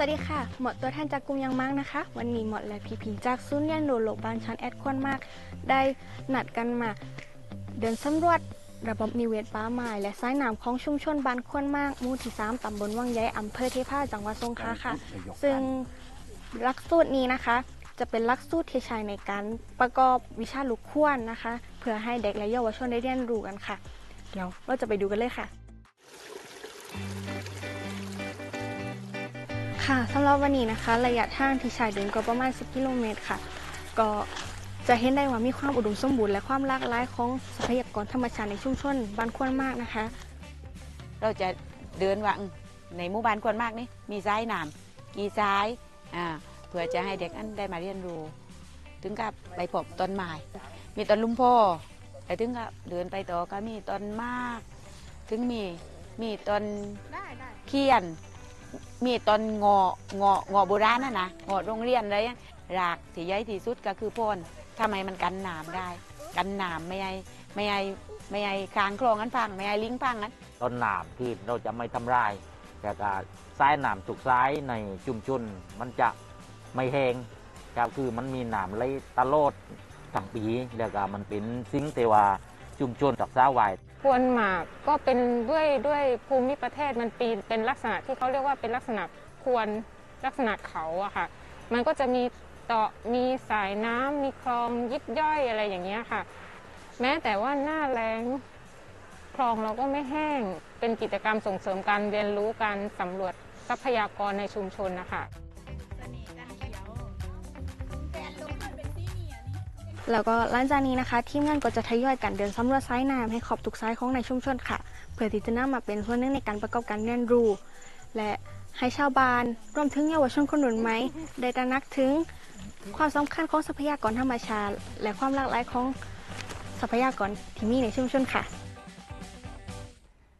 วัสดีค่ะ หมดตัวแทนจากกลุ่มยังมากนะคะ วันนี้หมดและพีพีจากศูนย์เรียนรู้โลกบ้านชั้นแอดควรมาก ได้นัดกันมาเดินสำรวจระบบนิเวศป่าไม้และสายน้ำของชุมชนบ้านควรมากหมู่ที่ 3ตำบลวังใหญ่อำเภอเทพาจังหวัดสงขลาค่ะ ซึ่งหลักสูตรนี้นะคะ จะเป็นหลักสูตรที่ใช้ในการประกอบวิชาลูกควรนะคะ เพื่อให้เด็กและเยาวชนได้เรียนรู้กันค่ะ เดี๋ยวเราจะไปดูกันเลยค่ะ ค่ะสำหรับวันนี้นะคะ ระยะทางที่ใช้เดินก็ประมาณ 10 กิโลเมตรค่ะ ก็จะเห็นได้ว่ามีความอุดมสมบูรณ์และความหลากหลายของทรัพยากรธรรมชาติในชุมชนบ้านควรมากนะคะ เราจะเดินวังในหมู่บ้านควรมากนี่มีซ้ายน้ำกี่ซ้ายอ่าเพื่อจะให้เด็กอันได้มาเรียนรู้ ถึงกับไปพบต้นไม้มีต้นลุมโพแต่ถึงกับเดินไปต่อก็มีต้นมาก ถึงมีมีต้นเขียน มีต้นงององอโบราณนะนะงอโรงเรียนอะไรอะรากที่ใหญ่ที่สุดก็คือโพนทำไมมันกันน้ำได้ กันน้ำไม่ให้ไม่ให้ไม่ให้คางคลองกันพังไม่ให้ลิงพังกันต้นนามที่เราจะไม่ทำลาย แต่ก็สายนามถูกซ้ายในชุมชนมันจะไม่แห้งครับคือมันมีนามไหลตลอดทั้งปีแล้วก็มันเป็นสิ่งที่ว่าชุมชนตักษาไว้ ควรหมากก็เป็นด้วยด้วยภูมิประเทศมันปีนเป็นลักษณะที่เขาเรียกว่าเป็นลักษณะควรลักษณะเขาอะค่ะ มันก็จะมีเต่อมีสายน้ำมีคลองยิบย่อยอะไรอย่างเงี้ยค่ะ แม้แต่ว่าหน้าแล้งคลองเราก็ไม่แห้งเป็นกิจกรรมส่งเสริมการเรียนรู้การสำรวจทรัพยากรในชุมชนนะคะ แล้วก็หลังจากนี้นะคะทีมงานก็จะทยอยกันเดินสำรวจไซส์น้ำให้ขอบทุกไซส์ของในชุมชนค่ะ เพื่อที่จะนำมาเป็นส่วนหนึ่งในการประกอบการเรียนรู้ และให้ชาวบ้านรวมถึงเยาวชนคนรุ่นใหม่ได้ตระหนักถึงความสำคัญของทรัพยากรธรรมชาติ และความหลากหลายของทรัพยากรที่มีในชุมชนค่ะ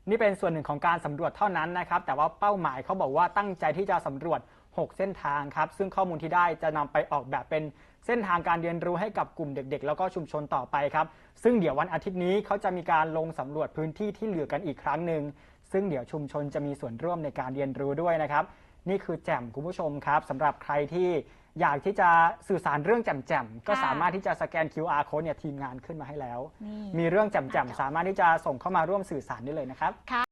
นี่เป็นส่วนหนึ่งของการสำรวจเท่านั้นนะครับ แต่ว่าเป้าหมายเขาบอกว่าตั้งใจที่จะสำรวจ 6 เส้นทางครับ ซึ่งข้อมูลที่ได้จะนำไปออกแบบเป็น เส้นทางการเรียนรู้ให้กับกลุ่มเด็ก ๆ แล้วก็ชุมชนต่อไปครับ ซึ่งเดี๋ยววันอาทิตย์นี้เขาจะมีการลงสำรวจพื้นที่ที่เหลือกันอีกครั้งหนึ่งซึ่งเดี๋ยวชุมชนจะมีส่วนร่วมในการเรียนรู้ด้วยนะครับ นี่คือแจ่มคุณผู้ชมครับสำหรับใครที่อยากที่จะสื่อสารเรื่องแจ่มๆ ก็สามารถที่จะสแกน QR code เนี่ยทีมงานขึ้นมาให้แล้ว มีเรื่องแจ่มๆ สามารถที่จะส่งเข้ามาร่วมสื่อสารได้เลยนะครับ